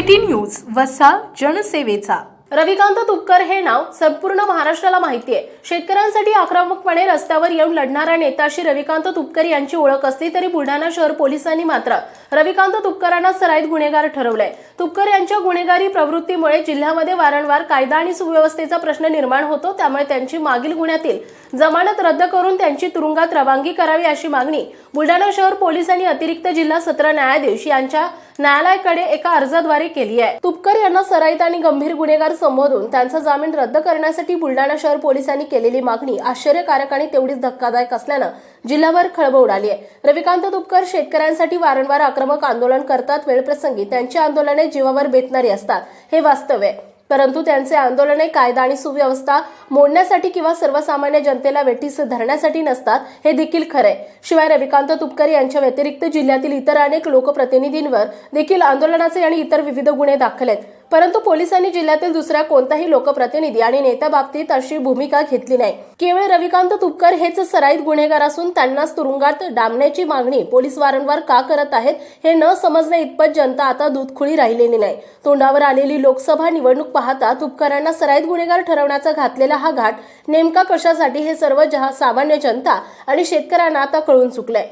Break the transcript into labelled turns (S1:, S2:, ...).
S1: City news वसा जनसेवेचा.
S2: रविकांत तुपकर हे नाव संपूर्ण महाराष्ट्राला माहिती आहे शेतकऱ्यांसाठी आक्रमकपणे रस्त्यावर येऊन लढणारा नेता श्री रविकांत तुपकर यांची ओळख असली तरी बुलढाणा शहर पोलिसांनी मात्र रविकांत तुपकरांना सराईत गुन्हेगार ठरवलंय. तुपकर यांच्या गुन्हेगारी प्रवृत्तीमुळे जिल्ह्यामध्ये वारंवार कायदा आणि सुव्यवस्थेचा प्रश्न निर्माण होतो त्यामुळे त्यांची मागील गुन्ह्यातील जमानत रद्द करून त्यांची तुरुंगात रवानगी करावी अशी मागणी बुलढाणा शहर पोलिसांनी अतिरिक्त जिल्हा सत्र न्यायाधीश यांच्या न्यायालयाकडे एका अर्जाद्वारे केली आहे. तुपकर यांना सराईत आणि गंभीर गुन्हेगार संबोधून त्यांचा जामीन रद्द करण्यासाठी बुलढाणा शहर पोलिसांनी केलेली मागणी आश्चर्यकारक आणि तेवढीच धक्कादायक असल्यानं जिल्हाभर खळबळ उडाली आहे. रविकांत तुपकर शेतकऱ्यांसाठी वारंवार आक्रमक आंदोलन करतात वेळप्रसंगी त्यांची आंदोलने जीवावर बेतणारी असतात हे वास्तव आहे. परंतु त्यांचे आंदोलने कायदा आणि सुव्यवस्था मोडण्यासाठी किंवा सर्वसामान्य जनतेला वेठीस धरण्यासाठी नसतात हे देखील खरे शिवाय रविकांत तुपकर यांच्या व्यतिरिक्त जिल्ह्यातील इतर अनेक लोकप्रतिनिधींवर देखील आंदोलनाचे आणि इतर विविध गुन्हे दाखल आहेत. परंतु पोलिसांनी जिल्ह्यातील दुसऱ्या कोणताही लोकप्रतिनिधी आणि नेत्या बाबतीत अशी भूमिका घेतली नाही. केवळ रविकांत तुपकर हेच सराईत गुन्हेगार असून त्यांनाच तुरुंगात डांबण्याची मागणी पोलीस वारंवार का करत आहेत हे न समजण्या इतपत जनता आता दूधखुळी राहिलेली नाही. तोंडावर आलेली लोकसभा निवडणूक पाहता तुपकरांना सराईत गुन्हेगार ठरवण्याचा घातलेला हा घाट नेमका कशासाठी हे सर्व जहा सामान्य जनता आणि शेतकऱ्यांना आता कळून चुकलंय.